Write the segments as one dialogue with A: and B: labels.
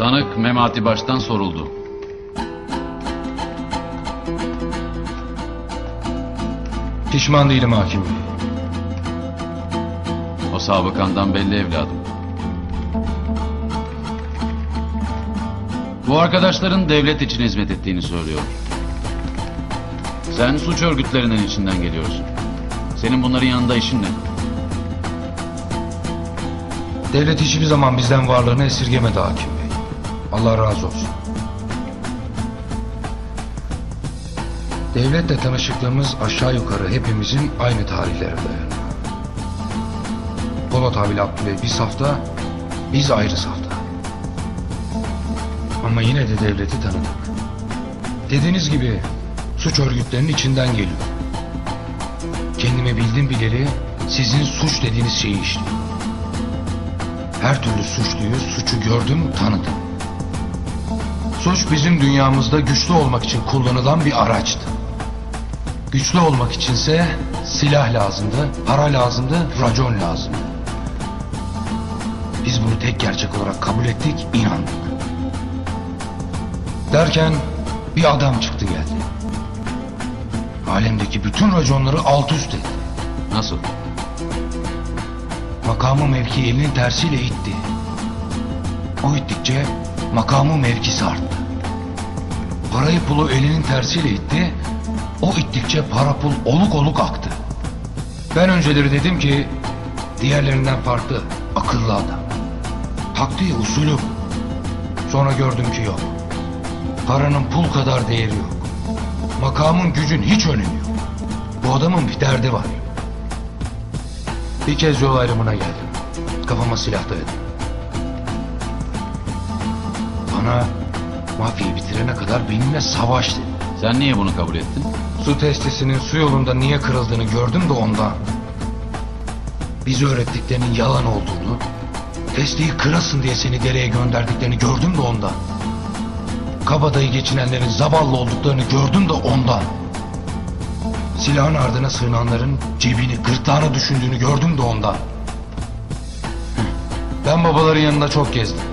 A: Sanık Memati Baş'tan soruldu.
B: Pişman değilim hakim bey.
A: O sabıkandan belli evladım. Bu arkadaşların devlet için hizmet ettiğini söylüyor. Sen suç örgütlerinin içinden geliyorsun. Senin bunların yanında işin ne?
B: Devlet hiçbir zaman bizden varlığını esirgemedi hakim bey. Allah razı olsun. Devletle tanışıklığımız aşağı yukarı hepimizin aynı tarihlere dayanıyor. Polat abiyle Abdüley bir safta, biz ayrı safta. Ama yine de devleti tanıdık. Dediğiniz gibi suç örgütlerinin içinden geliyor. Kendimi bildim bileli sizin suç dediğiniz şeyi işliyor. Her türlü suçluyu, suçu gördüm, tanıdım. Suç bizim dünyamızda güçlü olmak için kullanılan bir araçtı. Güçlü olmak içinse silah lazımdı, para lazımdı, racon lazımdı. Biz bunu tek gerçek olarak kabul ettik, inandık. Derken bir adam çıktı geldi. Alemdeki bütün raconları alt üst etti.
A: Nasıl?
B: Makamı mevki elinin tersiyle itti. O ittikçe makamı mevkisi arttı. Parayı pulu elinin tersiyle itti. O ittikçe para pul oluk oluk aktı. Ben önceleri dedim ki diğerlerinden farklı, akıllı adam. Taktiği usulü. Sonra gördüm ki yok. Paranın pul kadar değeri yok. Makamın gücün hiç önemi yok. Bu adamın bir derdi var. Bir kez yol ayrımına geldim. Kafama silah dayadım. Bana mafyayı bitirene kadar benimle savaş dedi.
A: Sen niye bunu kabul ettin?
B: Su testisinin su yolunda niye kırıldığını gördüm de ondan. Bize öğrettiklerinin yalan olduğunu, testiyi kırasın diye seni dereye gönderdiklerini gördüm de ondan. Kabadayı geçinenlerin zavallı olduklarını gördüm de ondan. Silahın ardına sığınanların cebini, gırtlağını düşündüğünü gördüm de ondan. Ben babaların yanında çok gezdim.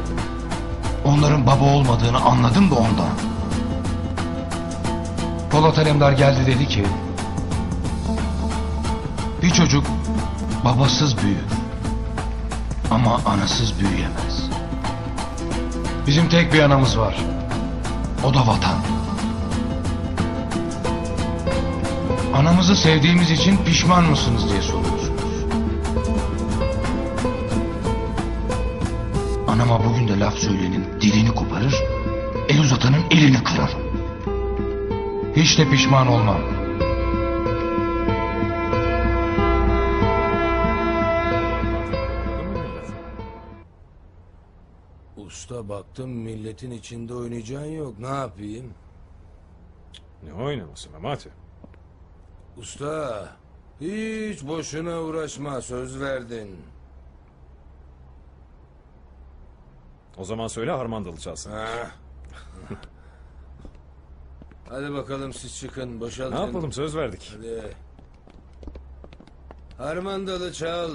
B: Onların baba olmadığını anladım da ondan. Polat Alemdar geldi dedi ki... Bir çocuk babasız büyür. Ama anasız büyüyemez. Bizim tek bir anamız var. O da vatan. Anamızı sevdiğimiz için pişman mısınız diye soruyorsunuz. Anama bugün de laf söyleyenin dilini koparır, el uzatanın elini kırarım. Hiç de pişman olmam.
C: Usta baktım milletin içinde oynayacağın yok. Ne yapayım?
D: Ne oynaması Memati?
C: Usta hiç boşuna uğraşma söz verdin.
D: O zaman söyle harmandalı çalsın.
C: Ha. Hadi bakalım siz çıkın boşaltın.
D: Ne yapalım söz verdik.
C: Hadi. Harmandalı çal.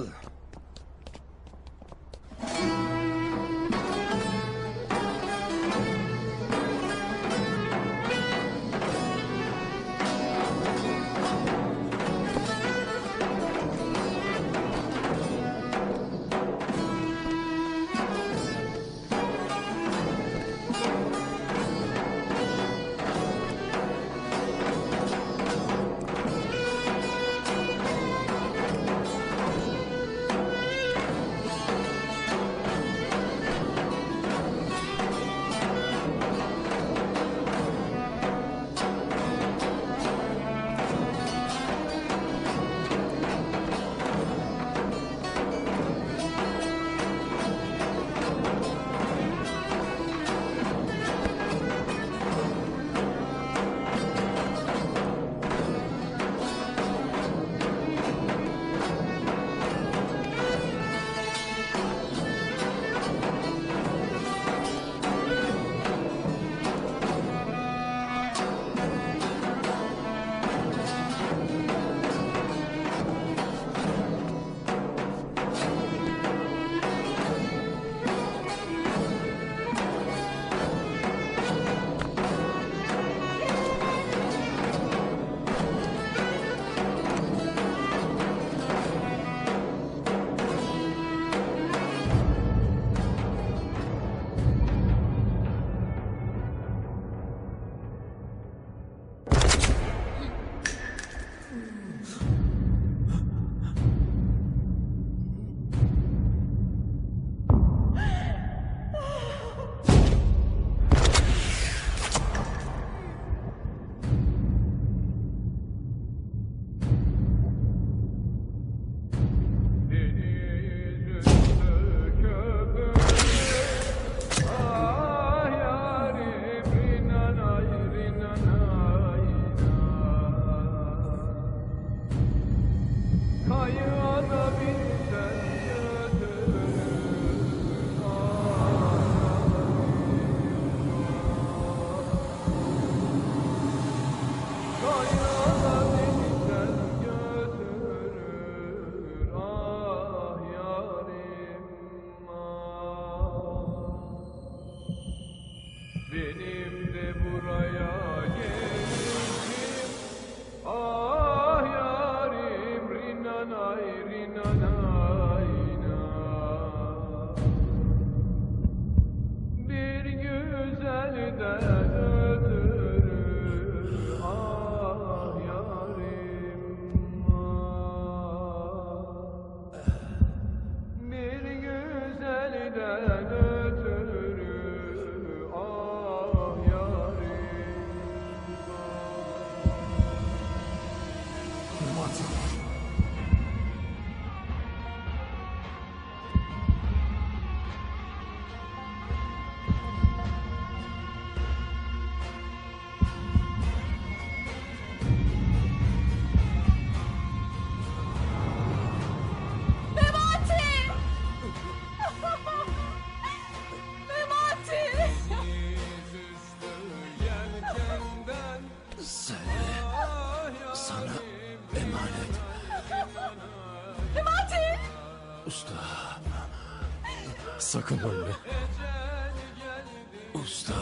C: Sakın ölme. Usta.